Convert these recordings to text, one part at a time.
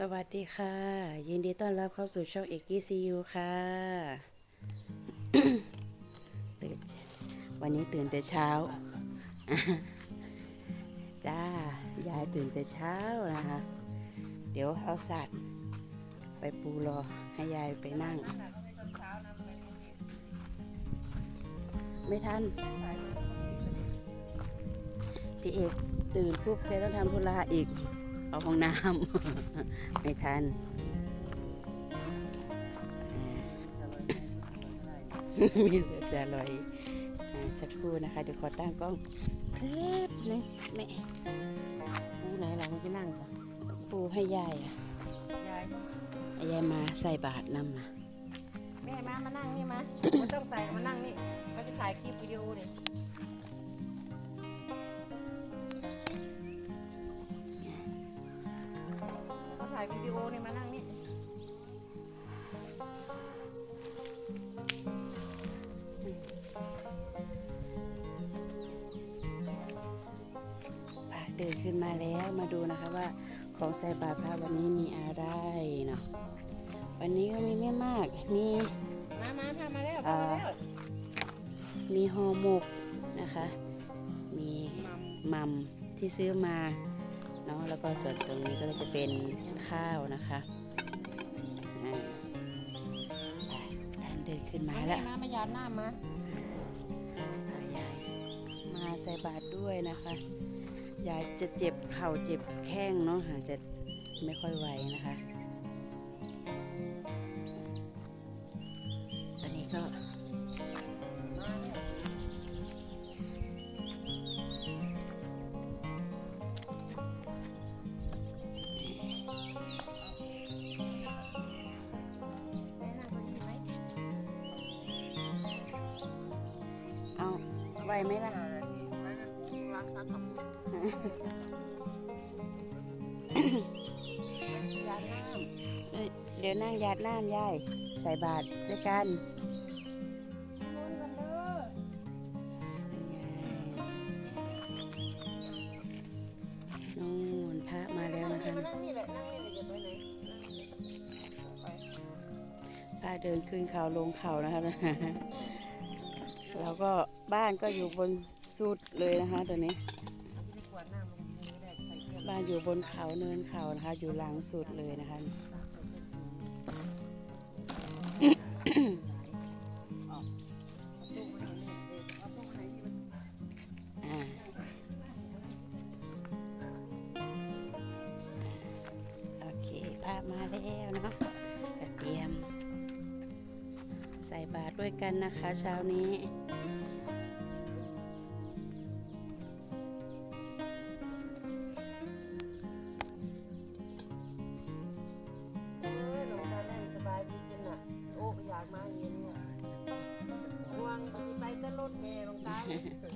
สวัสดีค่ะ ยินดีต้อนรับเข้าสู่ช่องเอกกี้ซียูค่ะตื่นวันนี้ตื่นแต่เช้า จ้ายายตื่นแต่เช้านะคะ เดี๋ยวเอาสัตว์ไปปูรอให้ยายไปนั่ง ไม่ทัน พี่เอกตื่นปุ๊บแกต้องทำธุระอีกาห้องน้ำ ไม่ทันมีเหลือจะลอยสักครู่นะคะ เดี๋ยวขอตั้งกล้องเพลบนึงแม่ปูไหนเราไม่ไปนั่งก่อนปูให้ยายอะยายยายมาใส่บาทนำนะแม่มามานั่งนี่มาไม่ต้องใส่มานั่งนี่เขาจะถ่ายคลิปวิดีโอนี่าถ่ายวิดีโอนี่มานั่งนี่พระเดินขึ้นมาแล้วมาดูนะคะว่าของใส่บาตรพระวันนี้มีอะไรเนาะวันนี้ก็มีไม่มากมีมามาพามาแล้วพามาแล้วมีห่อหมกนะคะ มีมัมมัมที่ซื้อมา เนาะแล้วก็ส่วนตรงนี้ก็จะเป็นข้าวนะคะอ่าไปท่านเดินขึ้นมามาแล้วมามาหยาดหน้ามาพายายมาใส่บาตรด้วยนะคะยายจะเจ็บเข่าเจ็บแข้งเนาะอาจจะไม่ค่อยไหวนะคะ ไหวไหมล่ะรักรักทำยาน้เอ้ยเดี๋ยวนั่งหยาดน้ำยายใส่บาตรด้วยกันำนุ่นกันเด้อนู่นพระมาแล้วนะคะมานั่งนี่แหละนั่งนี่แหละอย่าไปไหนไปพระเดินขึ้นเขาลงเขานะคะ แล้วก็บ้านก็อยู่บนสุดเลยนะคะตอนนี้ที่ขวนี้ บ้านอยู่บนเขาเนินเขานะคะ อยู่หลังสุดเลยนะคะโอเคพระมาแล้วเนาะเตรียม ใส่บาตรด้วยกันนะคะเช้านี้ Yeah.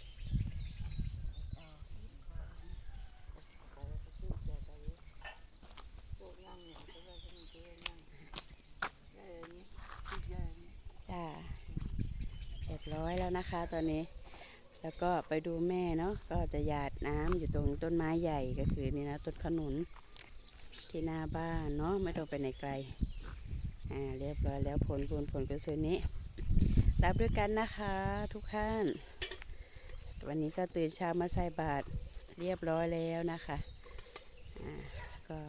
ร้อยแล้วนะคะ ตอนนี้ แล้วก็ไปดูแม่เนาะก็จะหยาดน้ำอยู่ตรงต้นไม้ใหญ่ก็คือนี่นะต้นขนุนที่หน้าบ้านเนาะไม่ต้องไปไหนไกลอ่าเรียบร้อยแล้วผลบุญผลกุศลนี้ รับด้วยกันนะคะทุกท่าน วันนี้ก็ตื่นเช้ามาใส่บาตรเรียบร้อยแล้วนะคะอ่าก็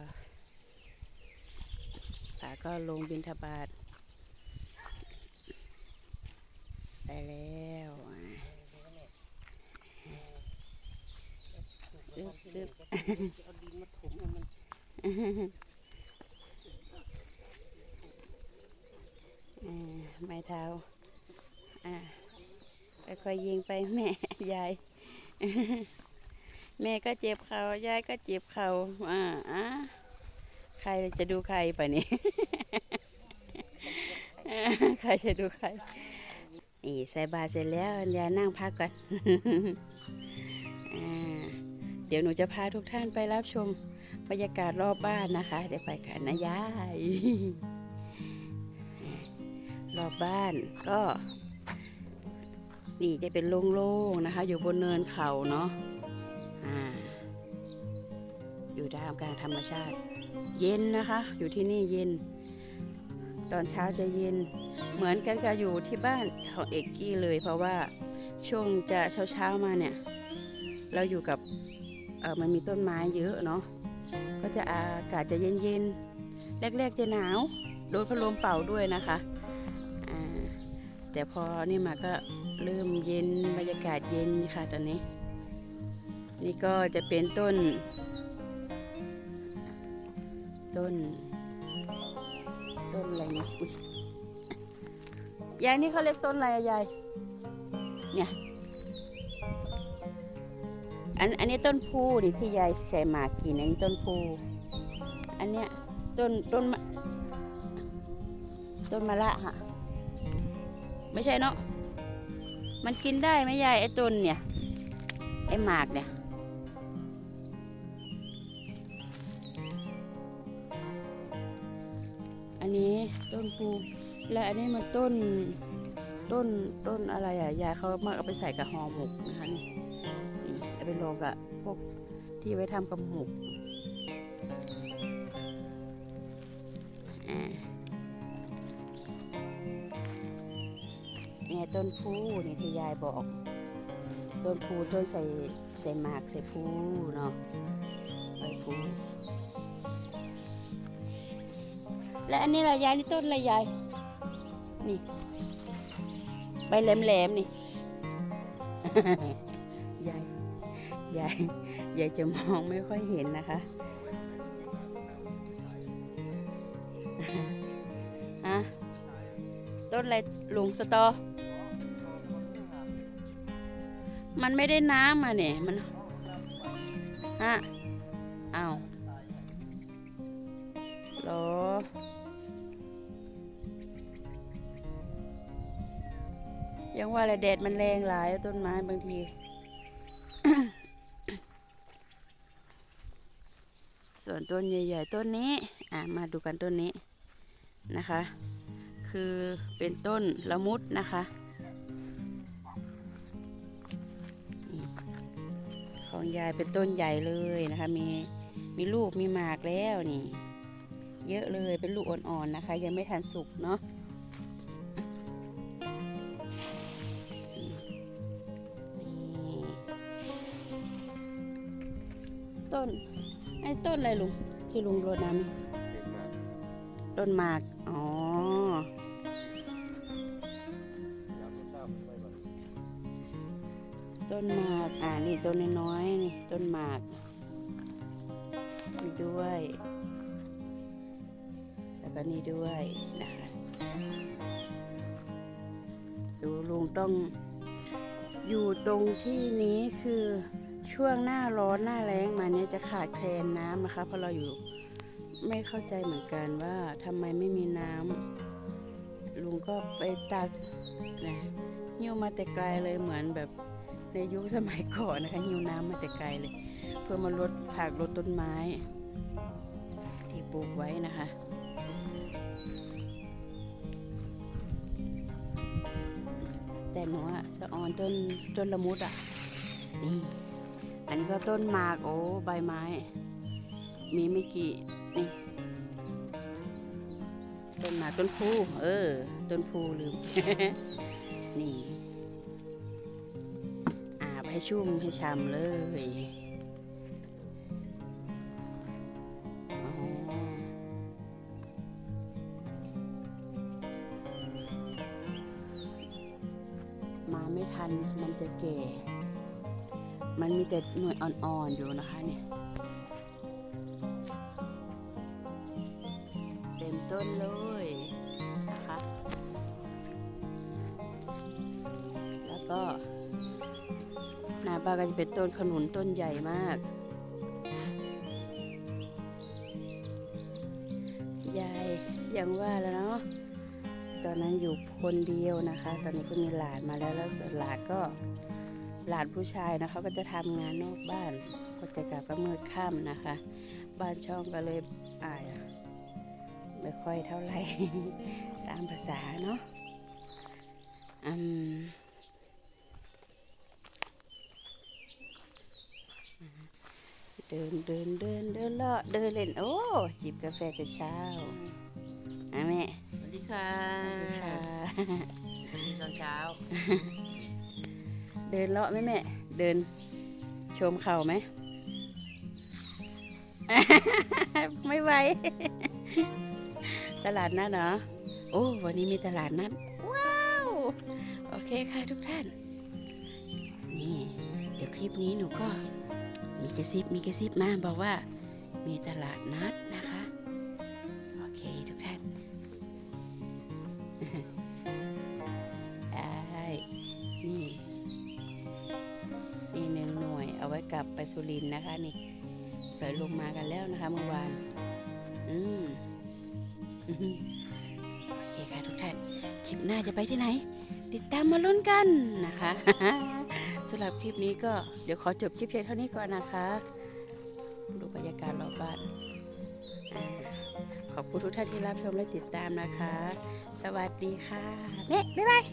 ป๋าก็ลงบิณฑบาตไป แล้วอึ๊บตึ๊บเอาดินมาถมมันไม้เท้าอ่าค่อยๆยิงไปแม่ยาย แม่ก็เจ็บเขายายก็เจ็บเขาอ่าอะใครจะดูใครปะนี่ใครจะดูใคร นี่ใส่บาเสร็จแล้วยายนั่งพักก่อนอเดี๋ยวหนูจะพาทุกท่านไปรับชมบรรยากาศรอบบ้านนะคะ เดี๋ยวไปกันนะยายรอบบ้านก็ นี่จะเป็นโล่งๆนะคะ อยู่บนเนินเขาเนาะอ่า อยู่ท่ามกลางธรรมชาติ เย็นนะคะ อยู่ที่นี่เย็น ตอนเช้าจะเย็น เหมือนกันกับอยู่ที่บ้านของเอกกี้เลย เพราะว่าช่วงจะเช้าๆมาเนี่ย เราอยู่กับมันมีต้นไม้เยอะเนาะก็จะอากาศจะเย็นๆแรกๆจะหนาว โดนพัดลมเป่าด้วยนะคะแต่พอนี่มาก็เริ่มเย็นบรรยากาศเย็นค่ะตอนนี้ นี่ก็จะเป็นต้น ต้น ต้นอะไรนะอุ้ ยายนี่เขาเรียกต้นอะไรอะยาย เนี่ย อันอันนี้ต้นพูนี่ที่ยายใส่หมากกินอันนี้ต้นพู อันเนี้ยต้นต้นต้นมะละฮะไม่ใช่เนาะ มันกินได้ไหมยายไอ้ต้นเนี่ย ไอ้หมากเนี่ยอันนี้ต้นพู และอันนี้มันต้นต้นต้นอะไรอะยายเขามาเอาไปใส่กับห่อหมกนะคะนี่เอาไปลงกับพวกที่ไว้ทำกับหมกอ่าเนี่ยต้นพูนี่ที่ยายบอก ต้นพูต้นใส่ใส่หมากใส่พูเนาะใบพูและอันนี้ละยายนี่ต้นอะไรยาย นี่ ใบแหลมๆนี่ยายยายยายจะมองไม่ค่อยเห็นนะคะฮะต้นอะไรลุงสตอ มันไม่ได้น้ำอะเนี่ยมันฮะเอาหรอ ยังว่าแหละแดดมันแรงหลายต้นไม้บางทีส่วนต้นใหญ่ๆต้นนี้ อะมาดูกันต้นนี้นะคะ คือเป็นต้นละมุดนะคะ ของยายเป็นต้นใหญ่เลยนะคะ มีมีลูกมีหมากแล้วนี่ เยอะเลยเป็นลูกอ่อนๆนะคะ ยังไม่ทันสุกเนาะ ลุงที่ลุงรดน้ำนี่ต้นหมาก อ๋อ ต้นหมาก อ่านี่ต้นน้อยๆนี่ต้นหมากนี่ด้วย แล้วก็นี่ด้วยนะคะดูลุงต้อง อยู่ตรงที่นี้คือช่วงหน้าร้อนหน้าแล้งมาเนี่ยจะขาดแคลนน้ำนะคะเพราะเราอยู่ไม่เข้าใจเหมือนกันว่าทำไมไม่มีน้ำลุงก็ไปตักนะหิ้วมาแต่ไกลเลยเหมือนแบบในยุคสมัยก่อนนะคะหิ้วน้ำมาแต่ไกลเลย เพื่อมาลดผักลดต้นไม้ ที่ปลูกไว้นะคะ หนูอะจะออนต้นต้นละมุดอะนี่อันนี้ก็ต้นหมากโอ้ใบไม้ มีไม่กี่นี่ต้นหมากต้นพูเออ ต้นพูลืม นี่อาบให้ชุ่มให้ช้ำเลย มันมันจะแก่ มันมีแต่หน่วยอ่อนๆอยู่นะคะเนี่ยเต็มต้นเลยนะคะ แล้วก็หน้าบ้านก็จะเป็นต้นขนุนต้นใหญ่มาก ยายยังว่าแล้วเนาะ ตอนนั้นอยู่คนเดียวนะคะ ตอนนี้ก็มีหลานมาแล้วแล้วส่วนหลานก็หลานผู้ชายนะเขาก็จะทำงานนอกบ้าน ก็จะกลับก็มืดค่ำนะคะ บ้านช่องก็เลยอ่าไม่ค่อยเท่าไหร่ตามภาษาเนาะอืมเดินเดินเดินเดินเลาะเดินเล่นโอ้จิบกาแฟแต่เช้าอะแม่สวัสดีค่ะ ตอนเช้า เดินเลาะไหมแม่ เดินชมเขาไหม ไม่ไหว ตลาดนัดเหรอ โอ้ วันนี้มีตลาดนัด ว้าว โอเคค่ะทุกท่าน นี่ เดี๋ยวคลิปนี้หนูก็ มีกระซิบมีกระซิบมาบอกว่า มีตลาดนัดนะ สุรินนะคะนี่สอยลงมากันแล้วนะคะเมื่อวาน อืมโอเคค่ะทุกท่าน คลิปหน้าจะไปที่ไหน ติดตามมาลุ้นกันนะคะสำหรับคลิปนี้ก็เดี๋ยวขอจบคลิปเพียงเท่านี้ก่อนนะคะ ดูบรรยากาศรอบบ้านขอบคุณทุกท่านที่รับชมและติดตามนะคะ สวัสดีค่ะแม่บ๊ายบาย